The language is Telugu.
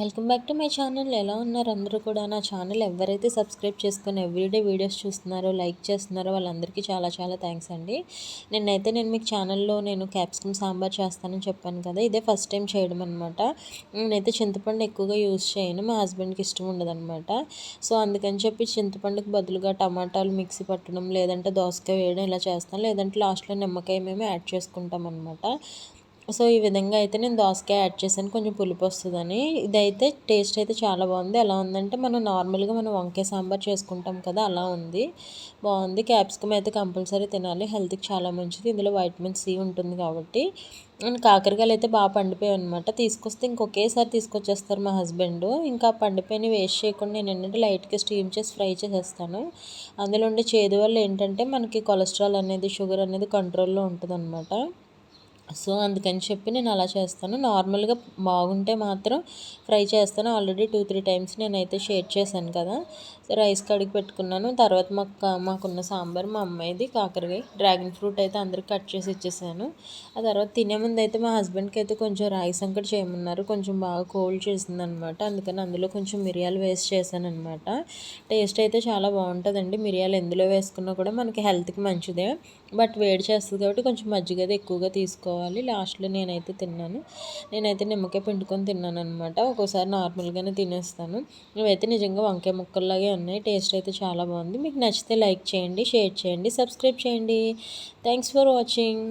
Welcome back to my channel. ఎలా ఉన్నారు అందరూ కూడా? నా ఛానల్ ఎవరైతే సబ్స్క్రైబ్ చేసుకుని ఎవ్రీడే వీడియోస్ చూస్తున్నారో లైక్ చేస్తున్నారో వాళ్ళందరికీ చాలా చాలా థ్యాంక్స్ అండి. నిన్నైతే నేను మీకు ఛానల్లో నేను క్యాప్సికమ్ సాంబార్ చేస్తానని చెప్పాను కదా ఇదే ఫస్ట్ టైం చేయడం అనమాట నేనైతే చింతపండు ఎక్కువగా యూజ్ చేయను మా హస్బెండ్కి ఇష్టం ఉండదన్నమాట. సో అందుకని చెప్పి చింతపండుకి బదులుగా టమాటాలు మిక్సీ పట్టడం లేదంటే దోసకాయ వేయడం ఇలా చేస్తాను. లేదంటే లాస్ట్లో నిమ్మకాయ మేము యాడ్ చేసుకుంటాం అనమాట సో ఈ విధంగా అయితే నేను దోసకాయ యాడ్ చేశాను. కొంచెం పులుపు వస్తుందని. ఇదైతే టేస్ట్ అయితే చాలా బాగుంది. ఎలా ఉందంటే మనం నార్మల్గా మనం వంకాయ సాంబార్ చేసుకుంటాం కదా అలా ఉంది. బాగుంది. క్యాప్సికమ్ అయితే కంపల్సరీ తినాలి. హెల్త్కి చాలా మంచిది. ఇందులో వైటమిన్ సి ఉంటుంది కాబట్టి. కాకరకాయలు అయితే బాగా పండిపోయాయి అనమాట తీసుకొస్తే ఇంకొకేసారి తీసుకొచ్చేస్తారు మా హస్బెండ్. ఇంకా పండిపోయిన వేస్ట్ చేయకుండా నేను ఏంటంటే లైట్గా స్టీమ్ చేసి ఫ్రై చేసేస్తాను. అందులో ఉండే చేదు వల్ల ఏంటంటే మనకి కొలెస్ట్రాల్ అనేది షుగర్ అనేది కంట్రోల్లో ఉంటుంది అనమాట సో అందుకని చెప్పి నేను అలా చేస్తాను. నార్మల్గా బాగుంటే మాత్రం ఫ్రై చేస్తాను. ఆల్రెడీ టూ త్రీ టైమ్స్ నేనైతే షేర్ చేశాను కదా. రైస్ కడిగి పెట్టుకున్నాను. తర్వాత మాకు మాకున్న సాంబార్ మా అమ్మాయిది కాకరకాయ. డ్రాగన్ ఫ్రూట్ అయితే అందరికి కట్ చేసి ఇచ్చేసాను. ఆ తర్వాత తినే ముందు అయితే మా హస్బెండ్కి అయితే కొంచెం రాయి సంకటి చేయమన్నారు. కొంచెం బాగా కోల్డ్ చేసింది అనమాట అందుకని అందులో కొంచెం మిరియాలు వేస్ట్ చేశాను అనమాట టేస్ట్ అయితే చాలా బాగుంటుందండి. మిరియాలు ఎందులో వేసుకున్నా కూడా మనకి హెల్త్కి మంచిదే. బట్ వేడి చేస్తుంది కాబట్టి కొంచెం మజ్జిగ ఎక్కువగా తీసుకోవాలి. లాస్ట్లో నేనైతే తిన్నాను. నేనైతే నిమ్మకాయ పిండుకొని తిన్నాను అనమాట ఒక్కోసారి నార్మల్గానే తినేస్తాను. ఇవైతే నిజంగా వంకాయ ముక్కల్లాగే ఉన్నాయి. టేస్ట్ అయితే చాలా బాగుంది. మీకు నచ్చితే లైక్ చేయండి షేర్ చేయండి సబ్స్క్రైబ్ చేయండి. Thanks for watching.